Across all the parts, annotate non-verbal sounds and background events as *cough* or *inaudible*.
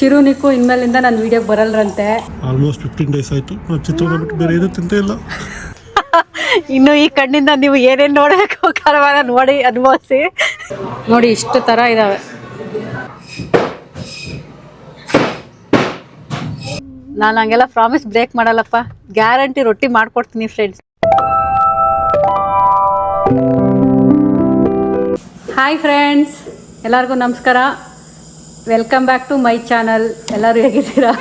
ಚಿರು ನಿಕ್ಕು ಇನ್ಮೇಲಿಂದ ನನ್ನ ವಿಡಿಯೋಗೆ ಬರಲ್ರಂತೆ. Almost fifteen days ಆಯ್ತು. ಚಿತ್ರದ ಚಿತ್ರಾನ್ನ ಬಿಟ್ಟು ಬೇರೆ ಏನೂ ತಿಂತೇ ಇಲ್ಲ. *laughs* ಇನ್ನು ಈ ಕಣ್ಣಿಂದ ನೀವು ಏನೇನು ನೋಡಬೇಕು ಕರವಾರ ನೋಡಿ ಅನುಭವಿಸಿ. ನೋಡಿ ಇಷ್ಟು ಥರ ಇದ್ದಾವೆ ನಾನು ಹಂಗೆಲ್ಲ ಪ್ರಾಮಿಸ್ ಬ್ರೇಕ್ ಮಾಡಲ್ಲಪ್ಪ. ಗ್ಯಾರಂಟಿ ರೊಟ್ಟಿ ಮಾಡ್ಕೊಡ್ತೀನಿ ಫ್ರೆಂಡ್ಸ್ ಹಾಯ್ ಫ್ರೆಂಡ್ಸ್ ಎಲ್ಲರಿಗೂ ನಮಸ್ಕಾರ. Welcome back to my channel ಎಲ್ಲರೂ ಹೇಗಿದ್ದೀರಾ?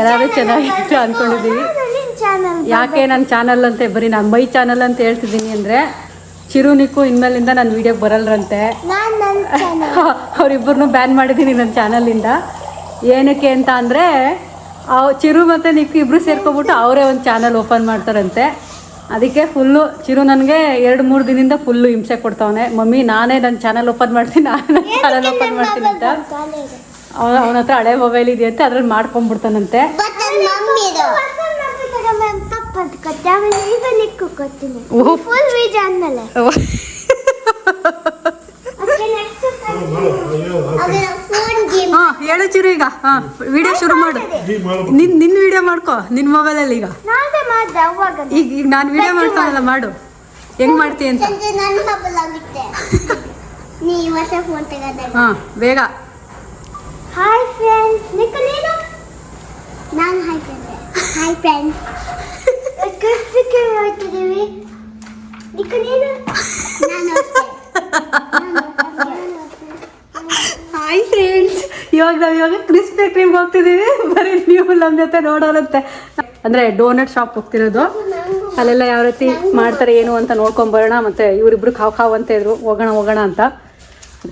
ಎಲ್ಲರೂ ಚೆನ್ನಾಗಿದ್ದೀರಾ ಅಂದ್ಕೊಂಡಿದ್ದೀವಿ. ಯಾಕೆ ನನ್ನ ಚಾನಲ್ ಅಂತ? ಬರೀ ನಾನು ಮೈ ಚಾನಲ್ ಅಂತ ಹೇಳ್ತಿದ್ದೀನಿ ಅಂದರೆ ಚಿರು ನಿಕ್ಕು ಇನ್ಮೇಲಿಂದ ನಾನು ವೀಡಿಯೋಗೆ ಬರಲ್ರಂತೆ. *laughs* ಅವರಿಬ್ಬರನ್ನೂ ಬ್ಯಾನ್ ಮಾಡಿದ್ದೀನಿ ನನ್ನ ಚಾನಲಿಂದ ಏನಕ್ಕೆ ಅಂತ ಅಂದರೆ ಅವ್ ಚಿರು ಮತ್ತು ನಿಕ್ಕು ಇಬ್ಬರು ಸೇರ್ಕೊಬಿಟ್ಟು ಅವರೇ ಒಂದು ಚಾನಲ್ ಓಪನ್ ಮಾಡ್ತಾರಂತೆ. ಅದಕ್ಕೆ ಫುಲ್ಲು ಚಿರು ನನಗೆ ಎರಡು ಮೂರು ದಿನದಿಂದ ಫುಲ್ಲು ಹಿಂಸೆ ಕೊಡ್ತಾವನೆ. ಮಮ್ಮಿ ನಾನೇ ನನ್ನ ಚಾನಲ್ ಓಪನ್ ಮಾಡ್ತೀನಿ ನಾನೇ ನನ್ನ ಚಾನಲ್ ಓಪನ್ ಮಾಡ್ತೀನಿ ಅಂತ. ಅವನ ಅವನ ಹತ್ರ ಹಳೆ ಮೊಬೈಲ್ ಇದೆಯಂತೆ ಅದ್ರಲ್ಲಿ ಮಾಡ್ಕೊಂಡ್ಬಿಡ್ತಾನಂತೆ. ಓಹ್. ಫುಲ್ ವೀಜ್ ಆದ್ಮೇಲೆ. ಫೋನ್ ಗೇಮ್ ಹಾ ಹೇಳು ಚಿರು ಈಗ. ಹಾ ವಿಡಿಯೋ ಶುರು ಮಾಡು. ನಿನ್ ನಿನ್ ವಿಡಿಯೋ ಮಾಡ್ಕೋ ನಿನ್ ಮೊಬೈಲಲ್ಲಿ ಈಗ. ಈಗ ಈಗ ನಾನು ವಿಡಿಯೋ ಮಾಡ್ತಾನಲ್ಲ ಮಾಡು. ಹೆಂಗ್ ಮಾಡ್ತೀಯ ಅಂತ. ಸಂಜೆ ನನ್ನ ಮೊಬೈಲ್ ಆಗಿತ್ತೆ ನೀ ಹೊಸ ಫೋನ್ ತೆಗೆದಾಗ ಹಾ ಬೇಗ. ಹಾಯ್ ಫ್ರೆಂಡ್ಸ್ ನಿಕ್ಕ ನೀನು hi friends hi friends good ಹೋಗ್ತಿದ್ದೀವಿ right ನೀನು. ಹಾಯ್ ಫ್ರೆಂಡ್ಸ್ ಇವಾಗ ನಾವು ಇವಾಗ ಕ್ರಿಸ್ ಬೇಕ್ರಿಗೆ ಹೋಗ್ತಿದ್ದೀವಿ ಬರೀ ನೀವು ನಮ್ಮ ಜೊತೆ ನೋಡೋರಂತೆ. ಅಂದರೆ ಡೋನಟ್ ಶಾಪ್ ಹೋಗ್ತಿರೋದು. ಅಲ್ಲೆಲ್ಲ ಯಾವ ರೀತಿ ಮಾಡ್ತಾರೆ ಏನು ಅಂತ ನೋಡ್ಕೊಂಬರೋಣ ಮತ್ತೆ ಇವರಿಬ್ರು ಕಾವು ಕಾವು ಅಂತ ಇದ್ರು. ಹೋಗೋಣ ಹೋಗೋಣ ಅಂತ.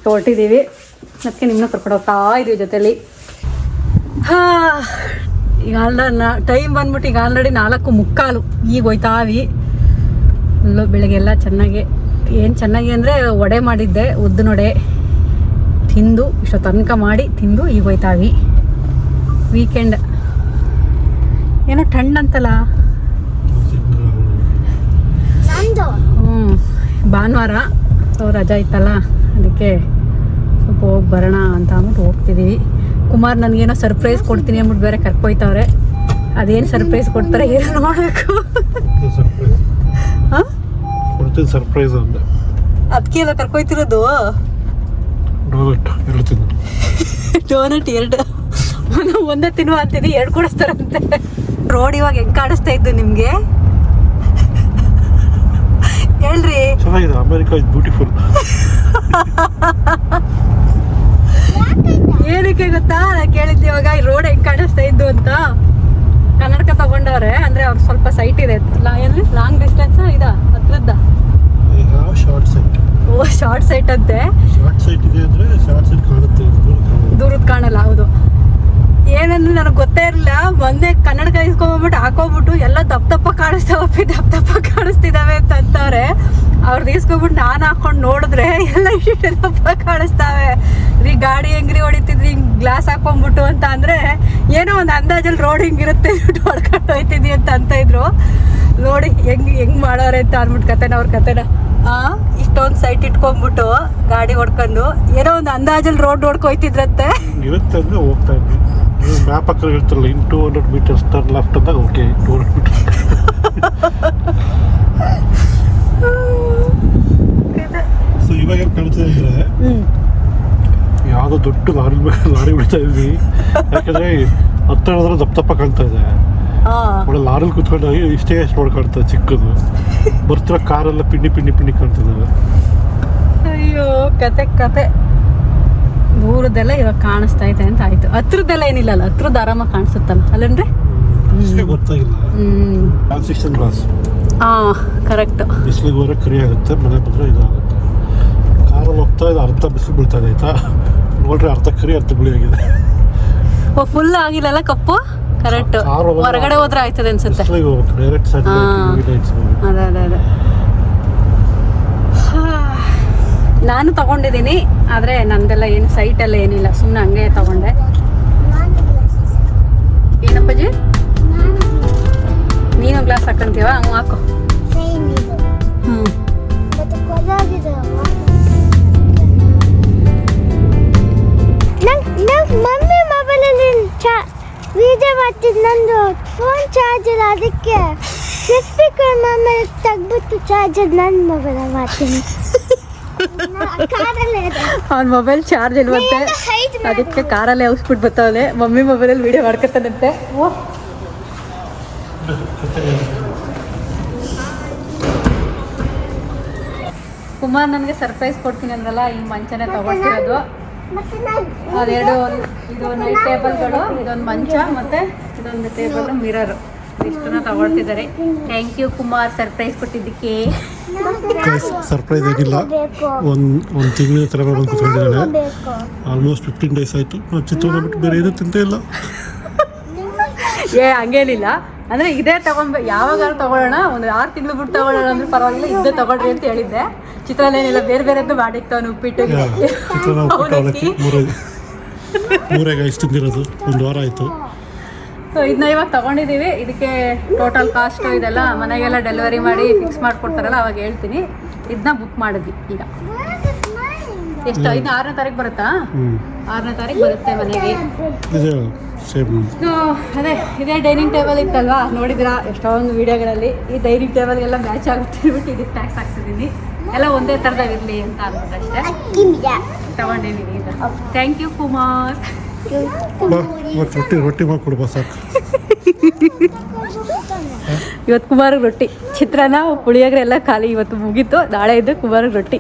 ಹೊರಟಿದ್ದೀವಿ ಅದಕ್ಕೆ ನಿಮ್ಮನ್ನ ಕರ್ಕೊಂಡು ಹೋಗ್ತಾ ಇದೀವಿ ಜೊತೆಲಿ. ಹಾ ಈಗ ಆಲ್ರೆಡಿ ಟೈಮ್ ಬಂದ್ಬಿಟ್ಟು ಈಗ ಆಲ್ರೆಡಿ ನಾಲ್ಕು ಮುಕ್ಕಾಲು. ಈಗ ಹೋಯ್ತಾವಿ ಅಲ್ಲೋ ಬೆಳಗ್ಗೆಲ್ಲ ಚೆನ್ನಾಗಿ ಏನು ಚೆನ್ನಾಗಿ ಅಂದರೆ ವಡೆ ಮಾಡಿದ್ದೆ ಉದ್ದಿನ ವಡೆ ತಿಂದು ಇಷ್ಟೋ ತನಕ ಮಾಡಿ ತಿಂದು ಈಗ ಹೋಯ್ತಾವಿ ವೀಕೆಂಡ್ ಏನೋ ಅಂತಲ್ಲ? ಹ್ಞೂ ಭಾನುವಾರ. ಸೊ ರಜಾ ಇತ್ತಲ್ಲ ಅದಕ್ಕೆ ಸ್ವಲ್ಪ ಹೋಗಿ ಬರೋಣ ಅಂತ ಅಂದ್ಬಿಟ್ಟು ಹೋಗ್ತಿದ್ದೀವಿ ಕುಮಾರ್ ನನಗೇನೋ ಸರ್ಪ್ರೈಸ್ ಕೊಡ್ತೀನಿ ಅಂದ್ಬಿಟ್ಟು ಬೇರೆ ಕರ್ಕೊಯ್ತವ್ರೆ. ಅದೇನು ಸರ್ಪ್ರೈಸ್ ಕೊಡ್ತಾರೆ ಏನೋ ನೋಡಬೇಕು. ಸರ್ಪ್ರೈಸ್ ಹಾಂ ಕೊಡ್ತೀನಿ ಸರ್ಪ್ರೈಸ್ ಅಂದೆ. ಅದಕ್ಕೆ ಎಲ್ಲ ಕರ್ಕೊಯ್ತಿರೋದು? ಡೋನಟ್ ಎರಡು. ಒಂದು ತಿನ್ನುವ ಅಂತಿದ್ವಿ ಎರಡು ಕೊಡಿಸ್ತಾರಂತೆ. ರೋಡ್ ಇವಾಗ ಹೆಂಗೆ ಕಾಣಿಸ್ತಾ ಇದ್ದು ನಿಮ್ಗೆ? ಹೇಳ್ರಿ ಚೆನ್ನಾಗಿದೆ ಅಮೇರಿಕಾ ಇಸ್ ಬ್ಯೂಟಿಫುಲ್ ಏನಕ್ಕೆ ಗೊತ್ತಾ? ನಾ ಕೇಳಿದ್ದೆ ಇವಾಗ ಈ ರೋಡ್ ಹೆಂಗ್ ಕಾಣಿಸ್ತಾ ಇದ್ದು ಅಂತ. ಕನ್ನಡಕ ತಗೊಂಡವ್ರೆ ಅಂದ್ರೆ ಅವ್ರು ಸ್ವಲ್ಪ ಸೈಟ್ ಇದೆ. ಲಾ- ಏನ್ರಿ? ಲಾಂಗ್ ಡಿಸ್ಟೆನ್ಸ್ ಇದ? ಹತ್ರದ್ದ? ಶಾರ್ಟ್ ಸೈಟ್ ಓ ಶಾರ್ಟ್ ಸೈಟ್ ಅಂತೆ ಶಾರ್ಟ್ ಸೈಟ್ ಇದೆ ಅಂದ್ರೆ ಶಾರ್ಟ್ ಸೈಟ್ ಕಾಣುತ್ತೆ ದೂರದ್ ಕಾಣಲ್ಲ ಹೌದು. ಏನಂದ್ರೆ ನನಗೆ ಗೊತ್ತೇ ಇರಲಿಲ್ಲ. ಮೊನ್ನೆ ಕನ್ನಡಕ ಇಸ್ಕೊಂಡ್ಬಿಟ್ಟು ಹಾಕೋಬಿಟ್ಟು ಎಲ್ಲ ದಪ್ಪ ದಪ್ಪ ಕಾಣಿಸ್ತಾವಪ್ಪಿ ದಪ್ಪ ದಪ್ಪ ಕಾಣಿಸ್ತಿದಾವೆ ಅಂತಾರೆ ಅವ್ರದ್ದು ಇಸ್ಕೊಂಬಿಟ್ಟು ನಾನು ಹಾಕೊಂಡು ನೋಡಿದ್ರೆ ಎಲ್ಲ ಕಾಣಿಸ್ತಾವೆ. ರೀ ಗಾಡಿ ಹೆಂಗ್ರಿ ಹೊಡಿತಿದ್ರಿ? ಹಿಂಗ್ ಗ್ಲಾಸ್ ಹಾಕೊಂಡ್ಬಿಟ್ಟು ಅಂತ ಅಂದ್ರೆ ಏನೋ ಒಂದು ಅಂದಾಜಲ್ಲಿ ರೋಡ್ ಹಿಂಗಿರುತ್ತೆ ಹೊಡ್ಕೊಂಡು ಹೋಯ್ತಿದ್ವಿ ಅಂತ ಅಂತ ಇದ್ರು. ನೋಡಿ ಹೆಂಗ್ ಹೆಂಗ್ ಮಾಡೋರೆ ಅಂತ ಅಂದ್ಬಿಟ್ಟು ಕತೆನ ಅವ್ರ ಕತೆನ. ಆ ಇಷ್ಟೊಂದು ಸೈಟ್ ಇಟ್ಕೊಂಡ್ಬಿಟ್ಟು ಗಾಡಿ ಹೊಡ್ಕೊಂಡು ಏನೋ ಒಂದು ಅಂದಾಜಲ್ಲಿ ರೋಡ್ ಹೊಡ್ಕೊಯ್ತಿದ್ರಂತೆ ಇರುತ್ತೆ ಅಂದ್ರೆ ಹೋಗ್ತಾ ಇದ್ವಿ. ಮ್ಯಾಪ್ ಹಾಕಿ ಹೇಳ್ತಿರಲ್ಲ in two hundred meters turn left ಅಂದಾಗ okay two hundred meter so ಇವಾಗ ಏನು ಕಾಣ್ತಿದೆ ಅಂದರೆ ಹ್ಮ್ ಯಾವುದೋ ದೊಡ್ಡ ಲಾರಿ ಲಾರಿ ಬಿಡ್ತಾ ಇದ್ವಿ. ಯಾಕಂದ್ರೆ ಹತ್ತಿರ ದಪ್ಪ ದಪ್ಪ ಕಾಣ್ತಾ ಇದೆ. ಆ, ಒಳ್ಳೆ ಲಾರಿಲಿ ಕುತ್ಕೊಂಡು ಇಷ್ಟೇ ಎಷ್ಟು ನೋಡಿ ಕಾಣ್ತದೆ ಚಿಕ್ಕದು. ಬರ್ತಿರೋ ಕಾರೆಲ್ಲ ಪಿಂಡಿ ಪಿಂಡಿ ಪಿಂಡಿ ಕಾಣ್ತಿದ್ದಾವೆ ಅಯ್ಯೋ ಕತೆ ಕತೆ. ದೂರದೆಲ್ಲ ಇವಾಗ ಕಾಣಿಸ್ತಾ ಇದೆ ಅಂತ ಆಯ್ತು. ಹತ್ರದೆಲ್ಲ ಏನಿಲ್ಲ ಅಲ್ಲ ಹತ್ರದ ಆರಾಮ ಕಾಣಿಸುತ್ತಲ್ಲ ಅಲ್ಲೇನ್ರಿ ಹಾ ಕರೆಕ್ಟ್ ಬಿಸಿಲಿಗೆ ಹೋದ್ರೆ ಕರಿ ಆಗುತ್ತೆ ಮನೆ ಬಂದ್ರೆ ಇದಾಗುತ್ತೆ. ಕಾರಲ್ಲಿ ಹೋಗ್ತಾ ಇದೆ ಅರ್ಧ ಬಿಸಿಲು ಬೀಳ್ತಾ ಇದೆ ಆಯ್ತಾ? ನೋಡ್ರಿ ಅರ್ಧ ಕರಿ ಅರ್ಧ ಬಿಳಿ ಆಗಿದೆ. ಓ ಫುಲ್ ಆಗಿಲ್ಲಲ್ಲ ಕಪ್ಪು? ಕರೆಕ್ಟ್ ಹೊರಗಡೆ ಹೋದ್ರೆ ಆಯ್ತದೆ ಅನ್ಸುತ್ತೆ. Direct side. ಅದೇ ಅದೇ ಅದೇ. ನಾನು ತಗೊಂಡಿದ್ದೀನಿ ಆದರೆ ನಂದೆಲ್ಲ ಏನು ಸೈಟ್ ಎಲ್ಲ ಏನಿಲ್ಲ. ಸುಮ್ಮನೆ ಹಂಗೆ ತಗೊಂಡೆ. ಏನಪ್ಪಾಜಿ ನೀನು ಗ್ಲಾಸ್ ಹಾಕೊಂತೀವ? ಹ್ಞೂ ಹಾಕು. ಹ್ಞೂ ನಂಗ್ ಮಮ್ಮಿ ಮೊಬೈಲಲ್ಲಿ ವಿಡಿಯೋ ಮಾಡ್ತಿದ್ದು ನಂದು ಫೋನ್ ಚಾರ್ಜ್ ಇಲ್ಲ ಅದಕ್ಕೆ ಕ್ರಿಸ್ಪಿ ಕ್ರೀಮ್ ಆಮೇಲೆ ತೆಗ್ಬಿಟ್ಟು ಚಾರ್ಜರ್ ನನ್ನ ಮೊಬೈಲ್ ಮಾಡ್ತೀನಿ. ಅವ್ನ ಮೊಬೈಲ್ ಚಾರ್ಜ್ ಇಲ್ವಂತೆ ಅದಕ್ಕೆ ಕಾರಲ್ಲೇ ಔಸ್ಬಿಟ್ಟು ಬರ್ತಾವನೆ ಮಮ್ಮಿ ಮೊಬೈಲಲ್ಲಿ ವಿಡಿಯೋ ಮಾಡ್ಕೊತಾನಂತೆ ಕುಮಾರ್ ನನಗೆ ಸರ್ಪ್ರೈಸ್ ಕೊಡ್ತೀನಿ ಅಂದ್ರಲ್ಲ ಈ ಮಂಚನೇ ತಗೊಳ್ತಿರೋದು. ಅದೆರಡು ಇದು ನೈಟ್ ಟೇಬಲ್ಗಳು ಇದೊಂದು ಮಂಚ ಮತ್ತೆ ಇದೊಂದು ಟೇಬಲ್ ಮಿರರ್ ಇಷ್ಟನ್ನ ತಗೊಳ್ತಿದ್ದಾರೆ. Thank you Kumar. ಸರ್ಪ್ರೈಸ್ ಕೊಟ್ಟಿದ್ದಕ್ಕೆ. ಸರ್ಪ್ರೈಸ್ ಆಗಿಲ್ಲ. ಒಂದು ಒಂದು ತಿಂಗಳ ಥರ ಬಂದು ಕೂತ್ಕೊಂಡಿದ್ದಾಳೆ ಆಲ್ಮೋಸ್ಟ್ ಫಿಫ್ಟೀನ್ ಡೇಸ್ ಆಯಿತು. ನಾವು ಚಿತ್ರಾನ್ನ ಬಿಟ್ಟು ಬೇರೆ ಏನೂ ತಿಂತೇ ಇಲ್ಲ. ಏ ಹಂಗೇನಿಲ್ಲ. ಅಂದ್ರೆ ಇದೇ ತಗೊಂಡ್ ಯಾವಾಗಾದ್ರು ತಗೊಳ್ಳೋಣ. ಒಂದು ಆರು ತಿಂಗಳು ಬಿಟ್ಟು ತಗೊಳ್ಳೋಣ ಅಂದ್ರೆ ಪರವಾಗಿಲ್ಲ. ಇದೇ ತಗೊಳ್ರಿ ಅಂತ ಹೇಳಿದ್ದೆ. ಚಿತ್ರಾನ್ನ ಬೇರೆ ಬೇರೆದ್ದು ಮಾಡಿಕ್ತಾವನು ಉಪ್ಪಿಟ್ಟು. ತಿಂದಿರೋದು ಒಂದು ವಾರ ಆಯ್ತು. ಸೊ ಇದನ್ನ ಇವಾಗ ತಗೊಂಡಿದ್ದೀವಿ. ಇದಕ್ಕೆ ಟೋಟಲ್ ಕಾಸ್ಟ್ ಇದೆಲ್ಲ ಮನೆಗೆಲ್ಲ ಡೆಲಿವರಿ ಮಾಡಿ ಫಿಕ್ಸ್ ಮಾಡ್ಕೊಡ್ತಾರಲ್ಲ ಅವಾಗ ಹೇಳ್ತೀನಿ. ಇದನ್ನ ಬುಕ್ ಮಾಡಿದ್ವಿ ಈಗ. ಎಷ್ಟು ಐದು ಆರನೇ ತಾರೀಕು ಬರುತ್ತಾ? ಆರನೇ ತಾರೀಕು ಬರುತ್ತೆ ಮನೆಗೆ. ಅದೇ ಇದೇ ಡೈನಿಂಗ್ ಟೇಬಲ್ ಇತ್ತಲ್ವಾ? ನೋಡಿದಿರಾ? ಎಷ್ಟೊಂದು ವಿಡಿಯೋಗಳಲ್ಲಿ ಈ ಡೈನಿಂಗ್ ಟೇಬಲ್ಗೆಲ್ಲ ಮ್ಯಾಚ್ ಆಗುತ್ತೆ ಅಂದ್ಬಿಟ್ಟು ಇದಕ್ಕೆ ಟ್ಯಾಕ್ಸ್ ಹಾಕ್ತಿದ್ದೀನಿ ಎಲ್ಲ ಒಂದೇ ಥರದಾಗಿರಲಿ ಅಂತ ಅಂದ್ಬಿಟ್ಟು ಅಷ್ಟೇ. ತಗೊಂಡಿದ್ದೀನಿ ಥ್ಯಾಂಕ್ ಯು ಕುಮಾರ್ ರೊಟ್ಟಿ ರೊಟ್ಟಿ ಸಾಕು. ಇವತ್ತು ಕುಮಾರಿಗೆ ರೊಟ್ಟಿ. ಚಿತ್ರಾನ್ನ ಪುಳಿಯೋಗರೆ ಎಲ್ಲ ಖಾಲಿ ಇವತ್ತು ಮುಗೀತು. ನಾಳೆ ಇದ್ದು ಕುಮಾರಿಗೆ ರೊಟ್ಟಿ.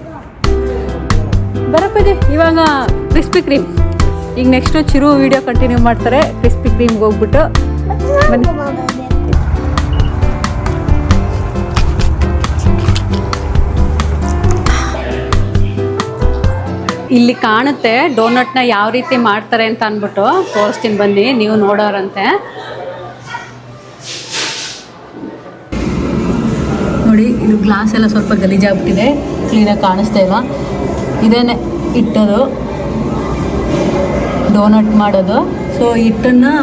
ಬರಪ್ಪದೆ ಇವಾಗ ಕ್ರಿಸ್ಪಿ ಕ್ರೀಮ್ ಈಗ ನೆಕ್ಸ್ಟು ಚಿರು ವಿಡಿಯೋ ಕಂಟಿನ್ಯೂ ಮಾಡ್ತಾರೆ. ಕ್ರಿಸ್ಪಿ ಕ್ರೀಮ್ಗೆ ಹೋಗ್ಬಿಟ್ಟು ಬನ್ನಿ. ಇಲ್ಲಿ ಕಾಣುತ್ತೆ. ಡೋನಟ್ನ ಯಾವ ರೀತಿ ಮಾಡ್ತಾರೆ ಅಂತ ಅಂದ್ಬಿಟ್ಟು ತೋರಿಸ್ತೀನಿ ಬನ್ನಿ, ನೀವು ನೋಡೋರಂತೆ. ನೋಡಿ, ಇದು ಗ್ಲಾಸ್ ಎಲ್ಲ ಸ್ವಲ್ಪ ಗಲೀಜಾಗ್ಬಿಟ್ಟಿದೆ ಕ್ಲೀನಾಗಿ ಕಾಣಿಸ್ತಾ ಇಲ್ಲ. ಇದೇನೆ ಇಟ್ಟದು ಡೋನಟ್ ಮಾಡೋದು. ಸೊ ಹಿಟ್ಟನ್ನು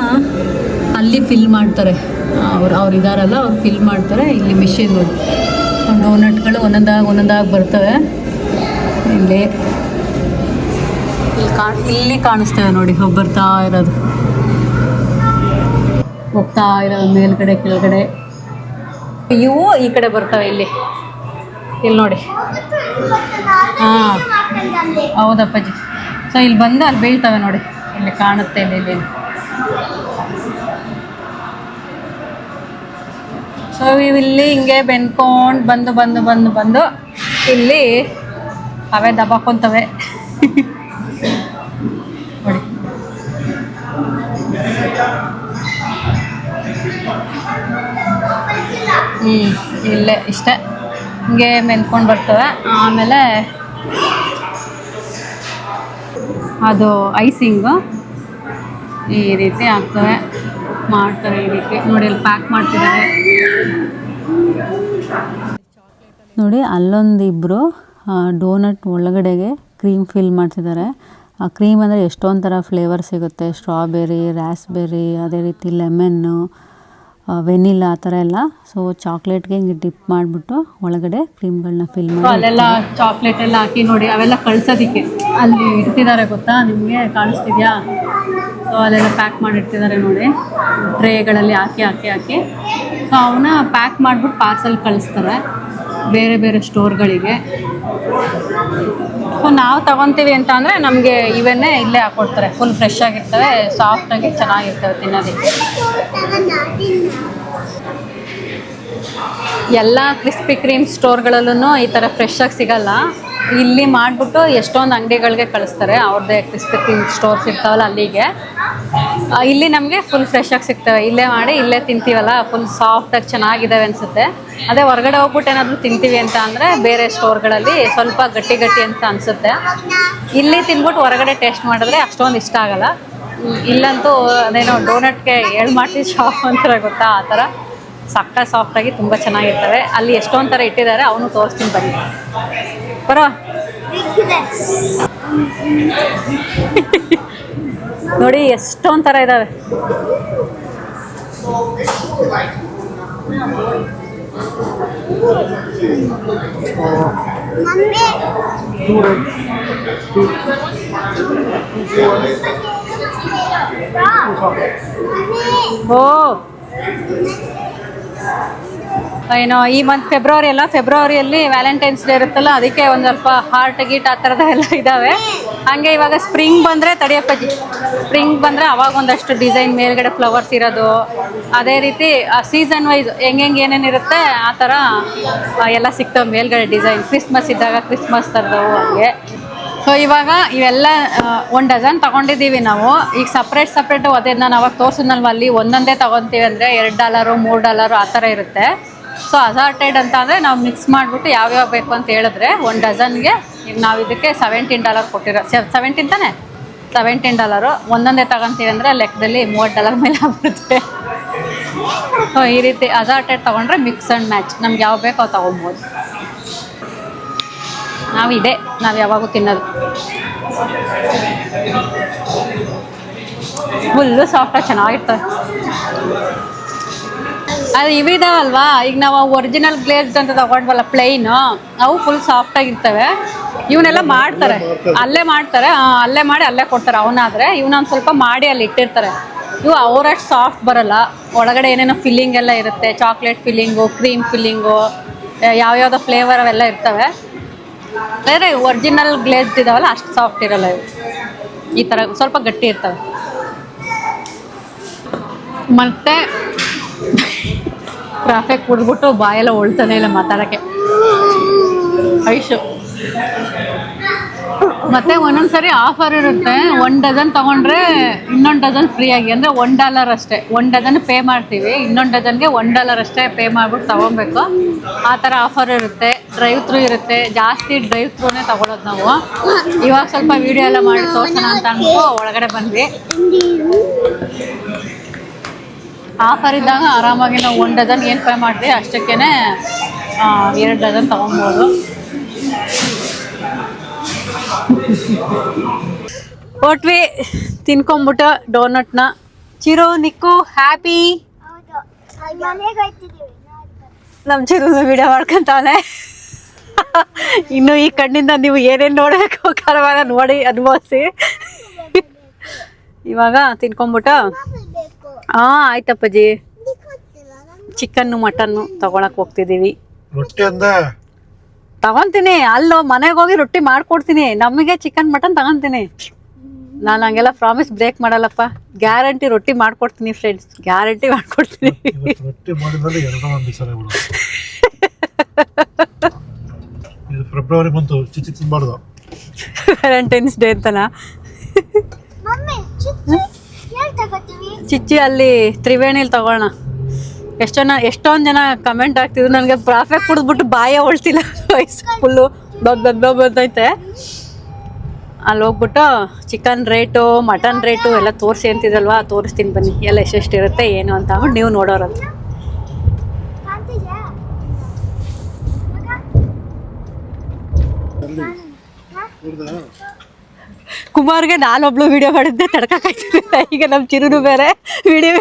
ಅಲ್ಲಿ ಫಿಲ್ ಮಾಡ್ತಾರೆ. ಅವ್ರು ಅವ್ರು ಇದಾರಲ್ಲ, ಅವ್ರು ಫಿಲ್ ಮಾಡ್ತಾರೆ. ಇಲ್ಲಿ ಮಿಷಿನ್ ಡೋನಟ್ಗಳು ಒಂದೊಂದಾಗಿ ಒಂದೊಂದಾಗಿ ಬರ್ತವೆ. ಇಲ್ಲಿ. ಇಲ್ಲಿ ಕಾಣ್ ಇಲ್ಲಿ ಕಾಣಿಸ್ತೇವೆ ನೋಡಿ, ಹೋಗಿ ಬರ್ತಾ ಇರೋದು. ಹೋಗ್ತಾ ಇರೋದು ಮೇಲ್ಗಡೆ, ಕೆಳಗಡೆ. ಇವು ಈ ಕಡೆ ಬರ್ತವೆ ಇಲ್ಲಿ. ಇಲ್ಲಿ ನೋಡಿ. ಹಾ. ಹೌದಪ್ಪಾಜಿ. ಸೊ ಇಲ್ಲಿ ಬಂದು ಅಲ್ಲಿ ಬೀಳ್ತವೆ ನೋಡಿ. ಇಲ್ಲಿ ಕಾಣುತ್ತೆ ಇಲ್ಲಿ ಇಲ್ಲಿ ಸೊ ಇಲ್ಲಿ ಹಿಂಗೆ ಬೆನ್ಕೊಂಡು ಬಂದು ಬಂದು ಬಂದು ಬಂದು, ಇಲ್ಲಿ ಅವೇ ದಬಾಕೊಂತವೆ. *laughs* ಹ್ಞೂ ಇಲ್ಲೇ ಇಷ್ಟೇ. ಹಿಂಗೆ ಮೆಂದ್ಕೊಂಡು ಬರ್ತವೆ ಆಮೇಲೆ ಅದು ಐಸಿಂಗು ಈ ರೀತಿ ಆಗ್ತವೆ ಮಾಡ್ತಾರೆ ಈ ರೀತಿ. ನೋಡಿ, ಅಲ್ಲಿ ಪ್ಯಾಕ್ ಮಾಡ್ತಿದ್ದಾರೆ. ನೋಡಿ ಅಲ್ಲೊಂದು ಡೋನಟ್ ಒಳಗಡೆಗೆ ಕ್ರೀಮ್ ಫಿಲ್ ಮಾಡ್ತಿದ್ದಾರೆ. ಆ ಕ್ರೀಮ್ ಅಂದರೆ ಎಷ್ಟೊಂದು ಥರ ಫ್ಲೇವರ್ ಸಿಗುತ್ತೆ. ಸ್ಟ್ರಾಬೆರಿ ರ್ಯಾಸ್ಬೆರಿ ಅದೇ ರೀತಿ ಲೆಮನ್ನು ವೆನಿಲಾ ಆ ಥರ ಎಲ್ಲ. ಸೊ ಚಾಕ್ಲೇಟ್ಗೆ ಹಿಂಗೆ ಡಿಪ್ ಮಾಡಿಬಿಟ್ಟು ಒಳಗಡೆ ಕ್ರೀಮ್ಗಳನ್ನ ಫಿಲ್ ಮಾಡಿ. ಅಲ್ಲೆಲ್ಲ ಚಾಕ್ಲೇಟ್ ಎಲ್ಲ ಹಾಕಿ ನೋಡಿ, ಅವೆಲ್ಲ ಕಳ್ಸೋದಕ್ಕೆ. ಅಲ್ಲಿ ಇಡ್ತಿದ್ದಾರೆ ಗೊತ್ತಾ? ನಿಮಗೆ ಕಾಣಿಸ್ತಿದ್ಯಾ? ಸೊ ಅಲ್ಲೆಲ್ಲ ಪ್ಯಾಕ್ ಮಾಡಿರ್ತಿದ್ದಾರೆ ನೋಡಿ. ಟ್ರೇಗಳಲ್ಲಿ ಹಾಕಿ ಹಾಕಿ ಹಾಕಿ. ಸೊ ಅವನ್ನ ಪ್ಯಾಕ್ ಮಾಡಿಬಿಟ್ಟು ಪಾರ್ಸಲ್ ಕಳಿಸ್ತಾರೆ. ಬೇರೆ ಬೇರೆ ಸ್ಟೋರ್ಗಳಿಗೆ. ಸೊ ನಾವು ತಗೊತೀವಿ ಅಂತ ಅಂದರೆ ನಮಗೆ ಇವನ್ನೇ ಇಲ್ಲೇ ಹಾಕ್ಕೊಡ್ತಾರೆ ಫುಲ್ ಫ್ರೆಶ್ ಆಗಿರ್ತವೆ ಸಾಫ್ಟಾಗಿ ಚೆನ್ನಾಗಿರ್ತವೆ ತಿನ್ನೋದಕ್ಕೆ. ಎಲ್ಲ ಕ್ರಿಸ್ಪಿ ಕ್ರೀಮ್ ಸ್ಟೋರ್ಗಳಲ್ಲೂ ಈ ಥರ ಫ್ರೆಶ್ ಆಗಿ ಸಿಗಲ್ಲ. ಇಲ್ಲಿ ಮಾಡಿಬಿಟ್ಟು ಎಷ್ಟೊಂದು ಅಂಗಡಿಗಳಿಗೆ ಕಳಿಸ್ತಾರೆ. ಅವ್ರದ್ದೇ ಕ್ರಿಸ್ಪಿ ಸ್ಟೋರ್ಸ್ ಇರ್ತಾವಲ್ಲ ಅಲ್ಲಿಗೆ. ಇಲ್ಲಿ ನಮಗೆ ಫುಲ್ ಫ್ರೆಶ್ ಆಗಿ ಸಿಗ್ತವೆ. ಇಲ್ಲೇ ಮಾಡಿ, ಇಲ್ಲೇ ತಿಂತೀವಲ್ಲ ಫುಲ್ ಸಾಫ್ಟಾಗಿ ಚೆನ್ನಾಗಿದ್ದಾವೆ ಅನಿಸುತ್ತೆ. ಅದೇ ಹೊರಗಡೆ ಹೋಗ್ಬಿಟ್ಟು ಏನಾದರೂ ತಿಂತೀವಿ ಅಂತ ಅಂದರೆ ಬೇರೆ ಸ್ಟೋರ್ಗಳಲ್ಲಿ ಸ್ವಲ್ಪ ಗಟ್ಟಿ ಗಟ್ಟಿ ಅಂತ ಅನಿಸುತ್ತೆ. ಇಲ್ಲಿ ತಿಂದ್ಬಿಟ್ಟು ಹೊರಗಡೆ ಟೇಸ್ಟ್ ಮಾಡಿದ್ರೆ ಅಷ್ಟೊಂದು ಇಷ್ಟ ಆಗಲ್ಲ. ಇಲ್ಲಂತೂ ಅದೇನೋ ಡೋನಟ್ಗೆ ಏಳು ಮಾಡ್ತೀವಿ ಶಾಪ್ ಅಂತಾರೆ ಗೊತ್ತಾ? ಆ ಥರ ಸಕ್ಕ ಸಾಫ್ಟಾಗಿ ತುಂಬ ಚೆನ್ನಾಗಿರ್ತವೆ. ಅಲ್ಲಿ ಎಷ್ಟೊಂದು ಥರ ಇಟ್ಟಿದ್ದಾರೆ, ಅವನು ತೋರಿಸ್ತೀನಿ ಬನ್ನಿ. ಬರೋ ನೋಡಿ ಎಷ್ಟೊಂದು ಥರ ಇದ್ದಾವೆ ಮಮ್ಮಿ. ಓ. ಏನೋ, ಈ ಮಂತ್ ಫೆಬ್ರವರಿ ಅಲ್ಲ ಫೆಬ್ರವರಿಯಲ್ಲಿ ವ್ಯಾಲೆಂಟೈನ್ಸ್ ಡೇ ಇರುತ್ತಲ್ಲ, ಅದಕ್ಕೆ ಒಂದು ಸ್ವಲ್ಪ ಹಾರ್ಟ್ ಗೀಟ್ ಆ ಥರದ ಎಲ್ಲ ಇದ್ದಾವೆ ಹಾಗೆ ಇವಾಗ ಸ್ಪ್ರಿಂಗ್ ಬಂದರೆ ತಡಿಯಪ್ಪ ಸ್ಪ್ರಿಂಗ್ ಬಂದರೆ ಅವಾಗ ಒಂದಷ್ಟು ಡಿಸೈನ್ ಮೇಲ್ಗಡೆ ಫ್ಲವರ್ಸ್ ಇರೋದು. ಅದೇ ರೀತಿ ಸೀಸನ್ ವೈಸ್ ಹೆಂಗೆ ಏನೇನು ಇರುತ್ತೆ, ಆ ಥರ ಎಲ್ಲ ಸಿಗ್ತವೆ ಮೇಲ್ಗಡೆ ಡಿಸೈನ್ ಕ್ರಿಸ್ಮಸ್ ಇದ್ದಾಗ ಕ್ರಿಸ್ಮಸ್ ಥರದವು ಹಂಗೆ. ಸೊ ಇವಾಗ ಇವೆಲ್ಲ ಒಂದು ಡಜನ್ ತಗೊಂಡಿದ್ದೀವಿ ನಾವು. ಈಗ ಸಪ್ರೇಟ್ ಸಪ್ರೇಟು ಅದೇ ನಾವು ಅವಾಗ ತೋರಿಸಿದ್ನಲ್ವ ಅಲ್ಲಿ, ಒಂದೊಂದೇ ತಗೊತೀವಿ ಅಂದರೆ ಎರಡು ಡಾಲರು ಮೂರು ಡಾಲರು ಆ ಥರ ಇರುತ್ತೆ. ಸೊ ಅಸಾರ್ಟೆಡ್ ಅಂತ ಅಂದರೆ ನಾವು ಮಿಕ್ಸ್ ಮಾಡಿಬಿಟ್ಟು ಯಾವ್ಯಾವ ಬೇಕು ಅಂತ ಹೇಳಿದ್ರೆ ಒಂದು ಡಜನ್ಗೆ ಈಗ ನಾವು ಇದಕ್ಕೆ ಸೆವೆಂಟೀನ್ ಡಾಲರ್ ಕೊಟ್ಟಿರೋ ಸೆವೆಂಟೀನ್ ತಾನೇ? ಸೆವೆಂಟೀನ್ ಡಾಲರು ಒಂದೊಂದೇ ತಗೊಂತೀವಿ ಅಂದರೆ ಲೆಕ್ಕದಲ್ಲಿ ಮೂವತ್ತು ಡಾಲರ್ ಮೇಲೆ ಆಗ್ಬಿಡುತ್ತೆ. ಸೊ ಈ ರೀತಿ ಅಸಾರ್ಟೆಡ್ ತೊಗೊಂಡ್ರೆ ಮಿಕ್ಸ್ ಆ್ಯಂಡ್ ಮ್ಯಾಚ್ ನಮ್ಗೆ ಯಾವ ಬೇಕೋ ಅವು ತೊಗೊಬೋದು ನಾವಿದೆ ನಾವು ಯಾವಾಗೂ ತಿನ್ನೋದು. ಫುಲ್ಲು ಸಾಫ್ಟಾಗಿ ಚೆನ್ನಾಗಿರ್ತವೆ ಅದು ಇವಿದಾವಲ್ವಾ? ಈಗ ನಾವು ಒರಿಜಿನಲ್ ಗ್ಲೇಸ್ಡ್ ಅಂತ ತಗೊಂಡ್ವಲ್ಲ ಪ್ಲೈನ್ ಅವು ಫುಲ್ ಸಾಫ್ಟ್ ಆಗಿರ್ತವೆ. ಇವನ್ನೆಲ್ಲ ಮಾಡ್ತಾರೆ. ಅಲ್ಲೇ ಮಾಡ್ತಾರೆ. ಅಲ್ಲೇ ಮಾಡಿ ಅಲ್ಲೇ ಕೊಡ್ತಾರೆ. ಅವನಾದ್ರೆ ಇವನೊಂದು ಸ್ವಲ್ಪ ಮಾಡಿ ಅಲ್ಲಿ ಇಟ್ಟಿರ್ತಾರೆ. ಇವು ಅವರಷ್ಟು ಸಾಫ್ಟ್ ಬರಲ್ಲ. ಒಳಗಡೆ ಏನೇನೋ ಫಿಲ್ಲಿಂಗ್ ಎಲ್ಲ ಇರುತ್ತೆ. ಚಾಕ್ಲೇಟ್ ಫಿಲ್ಲಿಂಗು ಕ್ರೀಮ್ ಫಿಲ್ಲಿಂಗು ಯಾವ್ಯಾವುದೋ ಫ್ಲೇವರ್ ಅವೆಲ್ಲ ಇರ್ತವೆ. ಬೇರೆ ಒರಿಜಿನಲ್ ಗ್ಲೇಸ್ಡ್ ಇದಾವಲ್ಲ ಅಷ್ಟು ಸಾಫ್ಟ್ ಇರಲ್ಲ ಇವು. ಈ ಥರ ಸ್ವಲ್ಪ ಗಟ್ಟಿ ಇರ್ತವೆ. ಮತ್ತೆ ಟ್ರಾಫಿಕ್ ಕುಡ್ಬಿಟ್ಟು ಬಾಯೆಲ್ಲ ಹೊಳ್ತಾನೆ ಇಲ್ಲ ಮಾತಾಡೋಕ್ಕೆ. ಐಶು. ಮತ್ತೆ ಒಂದೊಂದ್ಸರಿ ಆಫರ್ ಇರುತ್ತೆ. ಒನ್ ಡಜನ್ ತಗೊಂಡ್ರೆ ಇನ್ನೊಂದು ಡಜನ್ ಫ್ರೀ ಆಗಿ. ಅಂದರೆ ಒನ್ ಡಾಲರ್ ಅಷ್ಟೇ. ಒನ್ ಡಜನ್ ಪೇ ಮಾಡ್ತೀವಿ. ಇನ್ನೊಂದು ಡಜನ್ಗೆ ಒನ್ ಡಾಲರ್ ಅಷ್ಟೇ ಪೇ ಮಾಡ್ಬಿಟ್ಟು ತಗೊಬೇಕು. ಆ ಥರ ಆಫರ್ ಇರುತ್ತೆ. ಡ್ರೈವ್ ಥ್ರೂ ಇರುತ್ತೆ. ಜಾಸ್ತಿ ಡ್ರೈವ್ ಥ್ರೂನೇ ತಗೊಳೋದು ನಾವು. ಇವಾಗ ಸ್ವಲ್ಪ ವಿಡಿಯೋ ಎಲ್ಲ ಮಾಡಿ ತೋರಿಸೋಣ ಅಂತ ಅಂದ್ಬಿಟ್ಟು ಒಳಗಡೆ ಬಂದ್ವಿ. ಆಫರ್ ಇದ್ದಾಗ ಆರಾಮಾಗಿ ನಾವು ಒಂದು ಡಜನ್ ಏನು ಪೇ ಮಾಡ್ತೀವಿ ಅಷ್ಟಕ್ಕೇ ಎರಡು ಡಜನ್ ತೊಗೊಬೋದು. ಕೊಟ್ವಿ ತಿನ್ಕೊಂಬಿಟ್ಟು ಡೋನಟ್ನ ಚಿರು, ನಿಕ್ಕು ಹ್ಯಾಪಿ ನಮ್ಮ ಚಿರು ವಿಡಿಯೋ ಮಾಡ್ಕೊಂತಾನೆ. ಇನ್ನು ಈ ಕಣ್ಣಿಂದ ನೀವು ಏನೇನು ನೋಡಬೇಕು ಕರವಾಗ ನೋಡಿ ಅನುಭವಿಸಿ. ಇವಾಗ ತಿನ್ಕೊಂಬಿಟ್ಟು ಹಾಂ ಆಯ್ತಪ್ಪಾಜಿ. ಚಿಕನ್ ಮಟನ್ ಚಿಕನ್ನು ಮಟನ್ನು ತಗೊಳಕ್ ಹೋಗ್ತಿದೀವಿ. ರೊಟ್ಟಿ ಅಂದ? ತಗೊಂತೀನಿ ಅಲ್ಲೋ ಮನೆಗೆ ಹೋಗಿ ರೊಟ್ಟಿ ಮಾಡ್ಕೊಡ್ತೀನಿ. ನಮಗೆ ಚಿಕನ್ ಮಟನ್ ತಗೊಂತೀನಿ. ನಾನು ಹಂಗೆಲ್ಲ ಪ್ರಾಮಿಸ್ ಬ್ರೇಕ್ ಮಾಡಲ್ಲಪ್ಪ. ಗ್ಯಾರಂಟಿ ರೊಟ್ಟಿ ಮಾಡ್ಕೊಡ್ತೀನಿ ಫ್ರೆಂಡ್ಸ್ ಗ್ಯಾರಂಟಿ ಮಾಡ್ಕೊಡ್ತೀನಿ. ಇವತ್ತು ರೊಟ್ಟಿ ಮಾಡಿದ್ರಲ್ಲಿ ಎರಡೋ ಒಂದು ಸಲ ಬಿಡು ಇದು ಫೆಬ್ರವರಿ ಬಂತು ಚಿಚಿ ತಿನ್ಬಾರ್ದು. ವ್ಯಾಲೆಂಟೈನ್ಸ್ ಡೇ ಅಂತನಾ? ಮಮ್ಮಿ ಚಿಚಿ ಎಲ್ಲಿ ತಗೋತೀವಿ ಚಿಚ್ಚಿ ಅಲ್ಲಿ ತ್ರಿವೇಣಿಲಿ ತಗೋಣ ಎಷ್ಟು ಜನ, ಎಷ್ಟೊಂದು ಜನ ಕಮೆಂಟ್ ಆಗ್ತಿದ್ರು ನನಗೆ ಪ್ರಾಫಿಟ್ ಕುಡಿದ್ಬಿಟ್ಟು ಬಾಯೇ ಹೊಳ್ತಿಲ್ಲ. ವಯಸ್ ಫುಲ್ಲು ಬಂದೈತೆ ಅಲ್ಲಿ ಹೋಗ್ಬಿಟ್ಟು ಚಿಕನ್ ರೇಟು ಮಟನ್ ರೇಟು ಎಲ್ಲ ತೋರಿಸಿ ಅಂತಿದಲ್ವಾ? ತೋರಿಸ್ತೀನಿ ಬನ್ನಿ. ಎಲ್ಲ ಎಷ್ಟೆಷ್ಟು ಇರುತ್ತೆ, ಏನು ಅಂತ ಅಂದ್ಬಿಟ್ಟು ನೀವು ನೋಡೋರಂತ. ಕುಮಾರ್ಗೆ ನಾನೊಬ್ಳು ವಿಡಿಯೋ ಮಾಡಿದ್ದೆ ತಡ್ಕೊಕಾಯ್ತಿಲ್ಲ ಈಗ ನಮ್ಮ ಚಿರುನು ಬೇರೆ ವಿಡಿಯೋ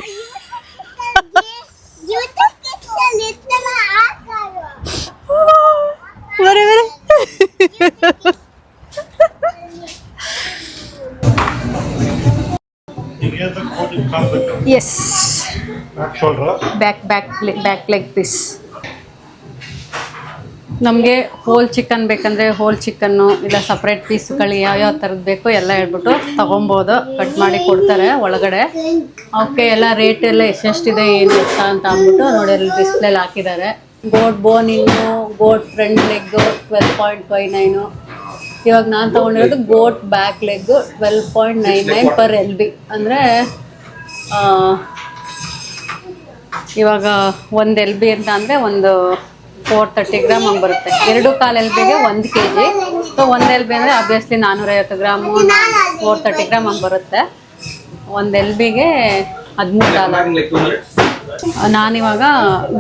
ಬರೀ ಬರೀ. Yes back back back back leg piece ನಮಗೆ ಹೋಲ್ ಚಿಕನ್ ಬೇಕಂದರೆ ಹೋಲ್ ಚಿಕನ್ನು ಇಲ್ಲ ಸಪ್ರೇಟ್ ಪೀಸ್ಗಳು ಯಾವ್ಯಾವ ಥರದ್ದು ಬೇಕು ಎಲ್ಲ ಹೇಳ್ಬಿಟ್ಟು ತೊಗೊಬೋದು. ಕಟ್ ಮಾಡಿ ಕೊಡ್ತಾರೆ ಒಳಗಡೆ. ಅವಕ್ಕೆ ಎಲ್ಲ ರೇಟ್ ಎಲ್ಲ ಎಷ್ಟೆಷ್ಟಿದೆ, ಏನು ಎಷ್ಟ ಅಂತ ಅಂದ್ಬಿಟ್ಟು ನೋಡಿ ಅಲ್ಲಿ ಡಿಸ್ಪ್ಲೇಲಿ ಹಾಕಿದ್ದಾರೆ. Goat ಬೋನಿನ್ನು goat front leg twelve point five nine ಇವಾಗ ನಾನು ತೊಗೊಂಡಿರೋದು goat back leg twelve point nine nine per L B ಅಂದರೆ ಇವಾಗ ಒಂದು ಎಲ್ ಬಿ ಅಂತ ಅಂದರೆ ಒಂದು ಫೋರ್ ತರ್ಟಿ ಗ್ರಾಮ್ ಹಂಗೆ ಬರುತ್ತೆ. ಎರಡು ಕಾಲು ಎಲ್ ಬಿಗೆ ಒಂದು ಕೆ ಜಿ ಸೊ ಒಂದು ಎಲ್ ಬಿ ಅಂದರೆ ಅಬ್ವಿಯಸ್ಲಿ ನಾನ್ನೂರೈವತ್ತು ಗ್ರಾಮು ಫೋರ್ ತರ್ಟಿ ಗ್ರಾಮ್ ಹಂಗೆ ಬರುತ್ತೆ. ಒಂದು ಎಲ್ ಬಿಗೆ ಹದಿಮೂರು ಡಾಲರ್ ನಾನಿವಾಗ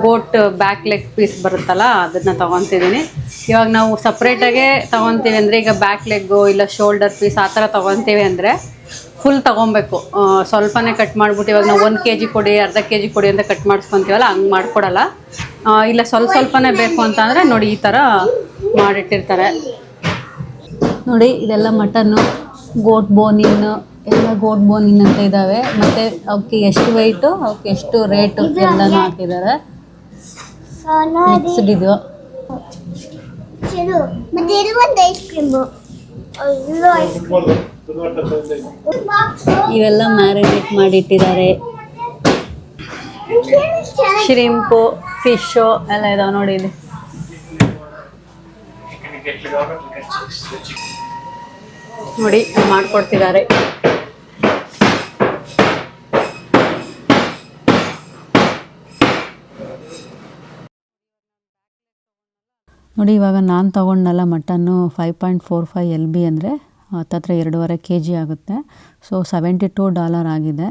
ಗೋಟ್ ಬ್ಯಾಕ್ ಲೆಗ್ ಪೀಸ್ ಬರುತ್ತಲ್ಲ, ಅದನ್ನು ತೊಗೊತಿದ್ದೀನಿ ಇವಾಗ ನಾವು ಸಪ್ರೇಟಾಗೆ ತೊಗೊತೀವಿ ಅಂದರೆ ಈಗ ಬ್ಯಾಕ್ ಲೆಗ್ಗು ಇಲ್ಲ ಶೋಲ್ಡರ್ ಪೀಸ್ ಆ ಥರ ತೊಗೊತೀವಿ ಅಂದರೆ ಫುಲ್ ತೊಗೊಬೇಕು. ಸ್ವಲ್ಪನೇ ಕಟ್ ಮಾಡಿಬಿಟ್ಟು ಇವಾಗ ನಾವು ಒಂದು ಕೆ ಜಿ ಕೊಡಿ ಅರ್ಧ ಕೆ ಜಿ ಕೊಡಿ ಅಂತ ಕಟ್ ಮಾಡಿಸ್ಕೊತೀವಲ್ಲ ಹಂಗೆ ಮಾಡ್ಕೊಡಲ್ಲ. ಇಲ್ಲ ಸ್ವಲ್ಪ ಸ್ವಲ್ಪನೇ ಬೇಕು ಅಂತ ಅಂದರೆ ನೋಡಿ ಈ ಥರ ಮಾಡಿಟ್ಟಿರ್ತಾರೆ. ನೋಡಿ ಇದೆಲ್ಲ ಮಟನ್ನು ಗೋಟ್ ಬೋನಿನ್ನು ಎಲ್ಲ ಗೋಟ್ ಬೋನಿನ್ ಅಂತ ಇದ್ದಾವೆ ಮತ್ತು ಅವಕ್ಕೆ ಎಷ್ಟು ವೆಯ್ಟು ಅವಕ್ಕೆ ಎಷ್ಟು ರೇಟು ಎಲ್ಲನೂ ಹಾಕಿದ್ದಾರೆ. ಮಿಕ್ಸ್ಡ್ ಇದು. ಚಿರು ಮತ್ತೆ ಇದು ಒಂದು ಐಸ್ ಕ್ರೀಮು ಇವೆಲ್ಲ ಮ್ಯಾರಿನೇಟ್ ಮಾಡಿ ಇಟ್ಟಿದ್ದಾರೆ ಶ್ರಿಂಪು ಫಿಶು ಎಲ್ಲ ಇದಾವೆ ನೋಡಿ ಇಲ್ಲಿ. ನೋಡಿ ಮಾಡ್ಕೊಡ್ತಿದ್ದಾರೆ. ನೋಡಿ, ಇವಾಗ ನಾನು ತೊಗೊಂಡಲ್ಲ mutton five point four five L B ಅಂದರೆ ಹತ್ತತ್ರ ಎರಡೂವರೆ ಕೆ ಜಿ ಆಗುತ್ತೆ. ಸೊ ಸೆವೆಂಟಿ ಟೂ ಡಾಲರ್ ಆಗಿದೆ.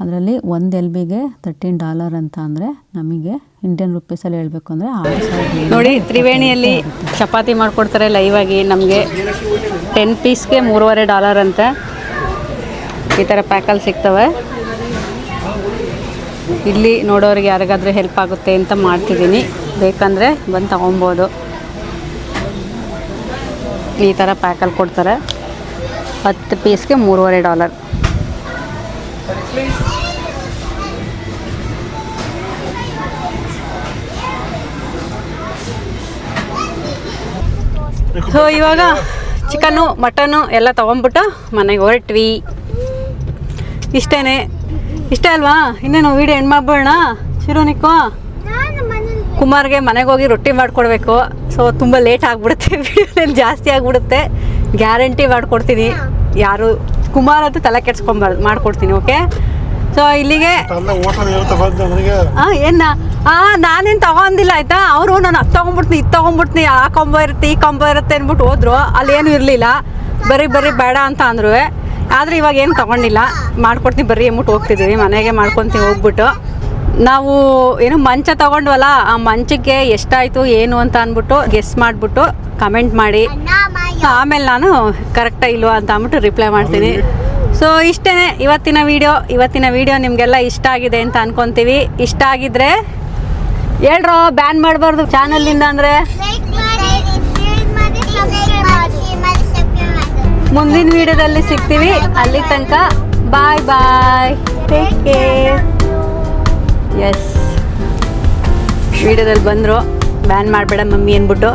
ಅದರಲ್ಲಿ ಒಂದು ಎಲ್ ಬಿಗೆ ತರ್ಟೀನ್ ಡಾಲರ್ ಅಂತ ಅಂದರೆ ನಮಗೆ ಇಂಡಿಯನ್ ರುಪೀಸಲ್ಲಿ ಹೇಳಬೇಕು ಅಂದರೆ ಸಾವಿರ ನೋಡಿ, ತ್ರಿವೇಣಿಯಲ್ಲಿ ಚಪಾತಿ ಮಾಡಿಕೊಡ್ತಾರೆ ಲೈವ್ ಆಗಿ. ನಮಗೆ ಟೆನ್ ಪೀಸ್ಗೆ ಮೂರುವರೆ ಡಾಲರ್ ಅಂತ. ಈ ಥರ ಪ್ಯಾಕಲ್ಲಿ ಸಿಗ್ತವೆ. ಇಲ್ಲಿ ನೋಡೋರಿಗೆ ಯಾರಿಗಾದ್ರೂ ಹೆಲ್ಪ್ ಆಗುತ್ತೆ ಅಂತ ಮಾಡ್ತಿದ್ದೀನಿ. ಬೇಕಂದರೆ ಬಂದು ತಗೊಬೋದು. ಈ ಥರ ಪ್ಯಾಕಲ್ಲಿ ಕೊಡ್ತಾರೆ. ಹತ್ತು ಪೀಸ್ಗೆ ಮೂರುವರೆ ಡಾಲರ್. ಸೊ ಇವಾಗ ಚಿಕನ್ನು ಮಟನ್ನು ಎಲ್ಲ ತೊಗೊಂಬಿಟ್ಟು ಮನೆಗೆ ಹೊರಟ್ವಿ. ಇಷ್ಟೇ ಇಷ್ಟೇ ಅಲ್ವಾ? ಇನ್ನೇನು ವೀಡಿಯೋ ಎಂಡ್ ಮಾಡ್ಬೋಣ ಶಿರೋನಿಕ್ಕೋ ಕುಮಾರ್ಗೆ ಮನೆಗೆ ಹೋಗಿ ರೊಟ್ಟಿ ಮಾಡಿಕೊಡ್ಬೇಕು. ಸೊ ತುಂಬ ಲೇಟ್ ಆಗಿಬಿಡುತ್ತೆ. ವೀಡಿಯೋ *laughs* ಜಾಸ್ತಿ ಆಗಿಬಿಡುತ್ತೆ. ಗ್ಯಾರಂಟಿ ಮಾಡ್ಕೊಡ್ತೀನಿ. ಯಾರು ಕುಮಾರ್ ಅಂತ ತಲೆ ಕೆಡ್ಸ್ಕೊಬಾರ್ದು ಮಾಡ್ಕೊಡ್ತೀನಿ ಓಕೆ? ಸೊ ಇಲ್ಲಿಗೆ ಏನ? ಆ ನಾನೇನು ತಗೊಂಡಿಲ್ಲ ಆಯ್ತಾ? ಅವರು ನಾನು ಅದು ತಗೊಂಡ್ಬಿಡ್ತೀನಿ ಇದು ತಗೊಂಡ್ಬಿಡ್ತೀನಿ ಆ ಕೊಂಬ ಇರುತ್ತೆ ಈ ಕೊಂಬ ಇರುತ್ತೆ ಅಂದ್ಬಿಟ್ಟು ಹೋದ್ರು. ಅಲ್ಲಿ ಏನು ಇರಲಿಲ್ಲ. ಬರೀ ಬರೀ ಬೇಡ ಅಂತ ಅಂದ್ರು. ಆದರೆ ಇವಾಗ ಏನು ತಗೊಂಡಿಲ್ಲ. ಮಾಡ್ಕೊಡ್ತೀನಿ ಬರೀ ಅಂದ್ಬಿಟ್ಟು ಹೋಗ್ತಿದ್ದೀವಿ ಮನೆಗೆ ಮಾಡ್ಕೊತೀವಿ ಹೋಗ್ಬಿಟ್ಟು. ನಾವು ಏನು ಮಂಚ ತಗೊಂಡ್ವಲ್ಲ ಆ ಮಂಚಕ್ಕೆ ಎಷ್ಟಾಯಿತು ಏನು ಅಂತ ಅಂದ್ಬಿಟ್ಟು ಗೆಸ್ ಮಾಡಿಬಿಟ್ಟು ಕಮೆಂಟ್ ಮಾಡಿ. ಆಮೇಲೆ ನಾನು ಕರೆಕ್ಟಾ ಇಲ್ವಾ ಅಂತ ಅಂದ್ಬಿಟ್ಟು ರಿಪ್ಲೈ ಮಾಡ್ತೀನಿ. ಸೊ ಇಷ್ಟೇ ಇವತ್ತಿನ ವಿಡಿಯೋ ಇವತ್ತಿನ ವಿಡಿಯೋ ನಿಮಗೆಲ್ಲ ಇಷ್ಟ ಆಗಿದೆ ಅಂತ ಅನ್ಕೊಂತೀವಿ. ಇಷ್ಟ ಆಗಿದ್ರೆ ಹೇಳ್ರೋ ಬ್ಯಾನ್ ಮಾಡಬಾರ್ದು ಚಾನಲ್ ಅಂದರೆ. ಲೈಕ್ ಮಾಡಿ ಶೇರ್ ಮಾಡಿ ಸಬ್ಸ್ಕ್ರೈಬ್ ಮಾಡಿ. ಮಾಡಿ ಸಬ್ಸ್ಕ್ರೈಬ್ ಮಾಡಿ ಮುಂದಿನ ವಿಡಿಯೋದಲ್ಲಿ ಸಿಗ್ತೀವಿ. ಅಲ್ಲಿ ತನಕ ಬಾಯ್ ಬಾಯ್ ಟೇಕ್ ಕೇರ್ ಎಸ್ ವಿಡಿಯೋದಲ್ಲಿ ಬಂದರು ಬ್ಯಾನ್ ಮಾಡಬೇಡ ಮಮ್ಮಿ ಅಂದ್ಬಿಟ್ಟು.